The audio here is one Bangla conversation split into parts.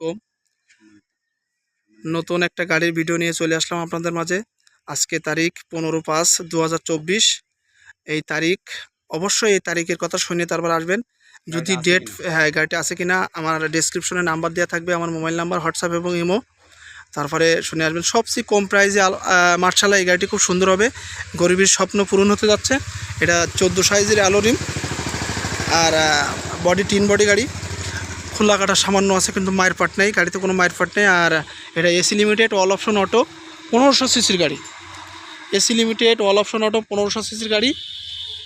আলাইকুম। নতুন একটা গাড়ির ভিডিও নিয়ে চলে আসলাম আপনাদের মাঝে। আজকে তারিখ পনেরো পাঁচ দু এই তারিখ অবশ্যই এই তারিখের কথা শুনে তারপর আসবেন। যদি ডেট? হ্যাঁ গাড়িটা আছে কিনা আমার ডেসক্রিপশনে নাম্বার দেওয়া থাকবে আমার মোবাইল নাম্বার হোয়াটসঅ্যাপ এবং ইমো তারপরে শুনে আসবেন। সবচেয়ে কম প্রাইসে মার্শাল্লাহ এই গাড়িটি খুব সুন্দর হবে। গরিবের স্বপ্ন পূরণ হতে যাচ্ছে। এটা চোদ্দ সাইজের অ্যালোরিম আর বডি টিন বডি গাড়ি। খোলা কাটা সামান্য আছে, কিন্তু মায়ের পাট নেই, গাড়িতে কোনো মায়ের পাট নেই, আর এটা AC limited all option auto পনেরোশো সিসির গাড়ি। AC limited all option auto পনেরোশো সিসির গাড়ি,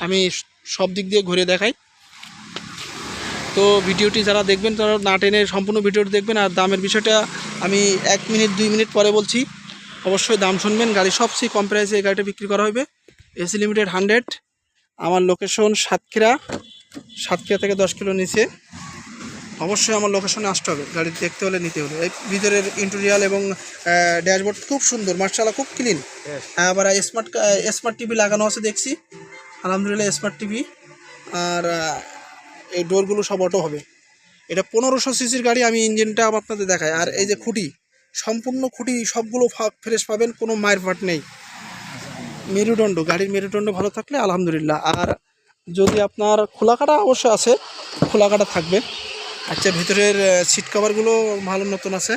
আমি সব দিক দিয়ে ঘুরে দেখাই। তো ভিডিওটি যারা দেখবেন, তারা না টেনে সম্পূর্ণ ভিডিওটি দেখবেন, আর দামের বিষয়টা আমি এক মিনিট, দুই মিনিট পরে বলছি। অবশ্যই দাম শুনবেন, গাড়ি সবচেয়ে কম প্রাইসে এই গাড়িটা বিক্রি করা হবে। এসি লিমিটেড হান্ড্রেড আমার লোকেশন সাতক্ষীরা সাতক্ষীরা থেকে দশ কিলো নিচে। অবশ্যই আমার লোকেশনে আসতে হবে। গাড়ি দেখতে হলে নিতে হলে। এই ভিতরের ইন্টেরিয়াল এবং ড্যাশবোর্ড খুব সুন্দর মার্শাল্লাহ খুব ক্লিন আবার স্মার্ট স্মার্ট টিভি লাগানো আছে দেখছি। আলহামদুলিল্লাহ স্মার্ট টিভি আর এই ডোরগুলো সব অটো হবে। এটা পনেরোশো সিসির গাড়ি আমি ইঞ্জিনটা আপনাদের দেখাই। আর এই যে খুঁটি সম্পূর্ণ খুঁটি সবগুলো ফ্রেশ পাবেন কোনো মায়ের ফাট নেই। মেরুদণ্ড গাড়ির মেরুদণ্ড ভালো থাকলে আলহামদুলিল্লাহ। আর যদি আপনার খোলা কাটা অবশ্য আছে খোলা কাটা থাকবে। আচ্ছা ভিতরের সিট কভারগুলো ভালো নতুন আছে?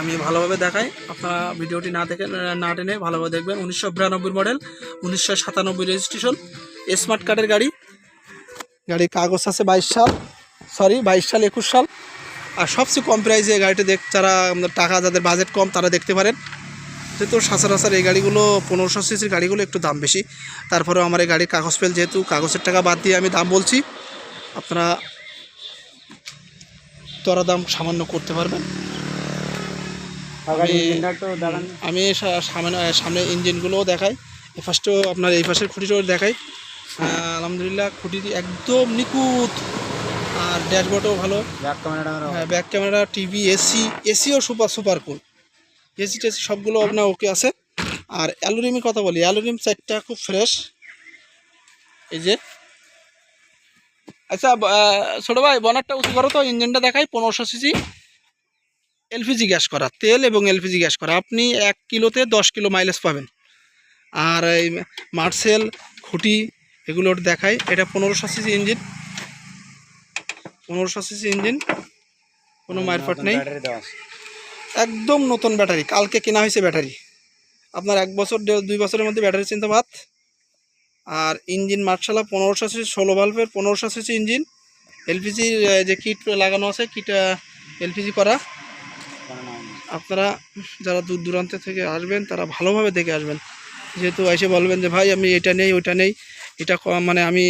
আমি ভালোভাবে দেখাই। আপনারা ভিডিওটি না দেখে, না টেনে ভালোভাবে দেখবেন। উনিশশো বিরানব্বই মডেল, উনিশশো সাতানব্বই রেজিস্ট্রেশন স্মার্ট কার্ডের গাড়ি। গাড়ির কাগজ আছে বাইশ সাল সরি বাইশ সাল, একুশ সাল। আর সবচেয়ে কম প্রাইসে গাড়িটা দেখ, যারা টাকা যাদের বাজেট কম, তারা দেখতে পারেন। যেহেতু সচরাচর এই গাড়িগুলো, পনেরোশো সিসির গাড়িগুলো একটু দাম বেশি। তারপরেও আমার এই গাড়ির কাগজ পেল যেহেতু কাগজের টাকা বাদ দিয়ে আমি দাম বলছি। আপনারা দরা দাম সামান্য করতে পারবেন। আমি- সামনে সামনে ইঞ্জিনগুলোও দেখাই। এ ফার্স্টেও আপনার এই পাশের খুঁটিটাও দেখাই। আলহামদুলিল্লাহ খুঁটি একদম নিখুঁত। আর ড্যাশবোর্ডও ভালো। হ্যাঁ ব্যাক ক্যামেরা টিভি এসি এসিও সুপার সুপার কুল এসি টেসি সবগুলো আপনার ওকে আছে। আর অ্যালুরিমের কথা বলি অ্যালুরিম সাইডটা খুব ফ্রেশ এই যে আচ্ছা ছোটো ভাই বনারটা উঁচু করো তো ইঞ্জিনটা দেখাই পনেরোশো সিসি। এলপিজি গ্যাস করা তেল এবং এলপিজি গ্যাস করা। আপনি এক কিলোতে দশ কিলো মাইলেজ পাবেন। আর এই মার্সেল খুঁটি এগুলো দেখাই। এটা পনেরোশো সিসি ইঞ্জিন। পনেরোশো সিসি ইঞ্জিন। কোনো মারফট নেই। একদম নতুন ব্যাটারি। কালকে কেনা হয়েছে ব্যাটারি। আপনার এক বছর দুই বছরের মধ্যে ব্যাটারি চিন্তা বাদ আর ইঞ্জিন মার্শালা পনেরোশো সিসি, ষোলো ভাল্বের পনেরোশো সিসি ইঞ্জিন। এলপিজির যে কিট লাগানো আছে, কিট এলপিজি করা। আপনারা যারা দূর দূরান্ত থেকে আসবেন, তারা ভালোভাবে দেখে আসবেন। যেহেতু এসে বলবেন যে, ভাই, আমি এটা নেই ওইটা নেই, এটা মানে আমি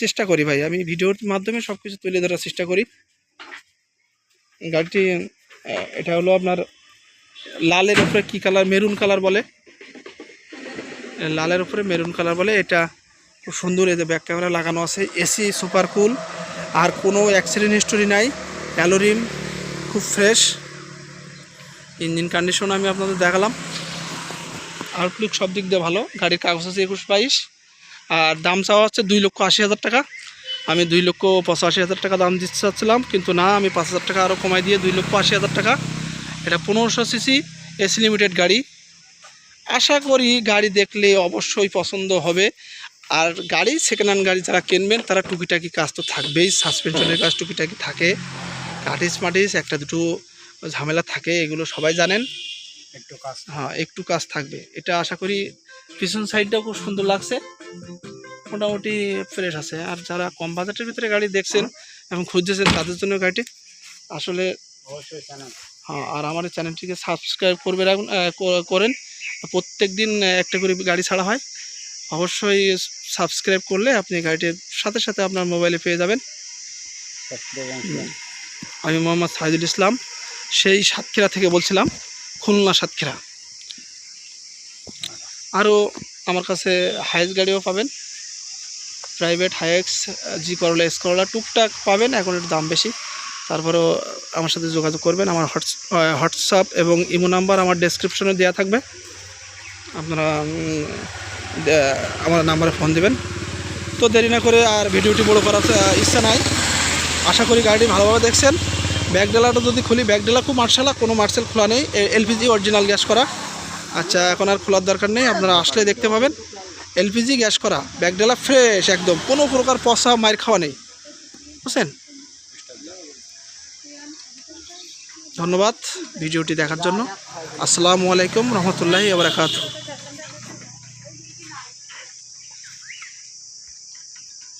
চেষ্টা করি ভাই, আমি ভিডিওর মাধ্যমে সব কিছু তুলে ধরার চেষ্টা করি। গাড়িটি এটা হলো আপনার লালের উপরে কী কালার, মেরুন কালার বলে। লালের উপরে মেরুন কালার বলে, এটা খুব সুন্দর যে ব্যাক ক্যামেরা লাগানো আছে। এসি সুপার কুল আর কোনো অ্যাক্সিডেন্ট হিস্টোরি নাই। অ্যালোরিম খুব ফ্রেশ ইঞ্জিন কন্ডিশন আমি আপনাদের দেখালাম। আউটলুক সব দিক দিয়ে ভালো। গাড়ির কাগজ আছে একুশ বাইশ। আর দাম চাওয়া হচ্ছে দুই লক্ষ আশি হাজার টাকা। আমি দুই লক্ষ পঁচাশি হাজার টাকা দাম দিতে চাচ্ছিলাম, কিন্তু না, আমি পাঁচ হাজার টাকা আরও কমাই দিয়ে দুই লক্ষ আশি হাজার টাকা। এটা পনেরোশো সিসি এসি লিমিটেড গাড়ি। আশা করি গাড়ি দেখলে অবশ্যই পছন্দ হবে। আর গাড়ি সেকেন্ড হ্যান্ড গাড়ি যারা কিনবেন তারা টুকিটাকি কাজ তো থাকবেই। সাসপেনশনের কাজ টুকিটাকি থাকে। কাটিস মাটিস একটা দুটো ঝামেলা থাকে এগুলো সবাই জানেন। একটু কাজ হ্যাঁ একটু কাজ থাকবে। এটা আশা করি পিছন সাইডটাও খুব সুন্দর লাগছে। মোটামুটি ফ্রেশ আছে। আর যারা কম বাজেটের ভিতরে গাড়ি দেখছেন এবং খুঁজছেন তাদের জন্য গাড়িটি আসলে অবশ্যই হ্যাঁ আর আমার চ্যানেলটিকে সাবস্ক্রাইব করবে রাখুন করেন। প্রত্যেক দিন একটা করে গাড়ি ছাড়া হয়। অবশ্যই সাবস্ক্রাইব করলে আপনি গাড়িটির সাথে সাথে আপনার মোবাইলে পেয়ে যাবেন। আমি মোহাম্মদ সাহিদুল ইসলাম সেই সাতক্ষীরা থেকে বলছিলাম খুলনা সাতক্ষীরা। আরও আমার কাছে হাইস গাড়িও পাবেন। প্রাইভেট হায়েক্স জি করলা এস করলা টুকটাক পাবেন এখন একটু দাম বেশি। তারপরেও আমার সাথে যোগাযোগ করবেন আমার হোয়াটস হোয়াটসঅ্যাপ এবং ইমো নাম্বার আমার ডেসক্রিপশনে দেওয়া থাকবে। আপনারা আমার নাম্বারে ফোন দেবেন। তো দেরি না করে আর ভিডিওটি বড় করার ইচ্ছা নাই। আশা করি গাড়িটি ভালোভাবে দেখছেন। ব্যাগডেলাটা যদি খুলি ব্যাগডেলা খুব মার্শালা কোনো মার্শাল খোলা নেই। এলপিজি অরিজিনাল গ্যাস করা। আচ্ছা এখন আর খোলার দরকার নেই, আপনারা আসলে দেখতে পাবেন। এলপিজি গ্যাস করা ব্যাগডেলা ফ্রেশ একদম, কোনো প্রকার পচা মায়ের খাওয়া নেই। বুঝছেন? ধন্যবাদ ভিডিওটি দেখার জন্য। আসসালামু আলাইকুম রহমতুল্লাহি আবরাকাতু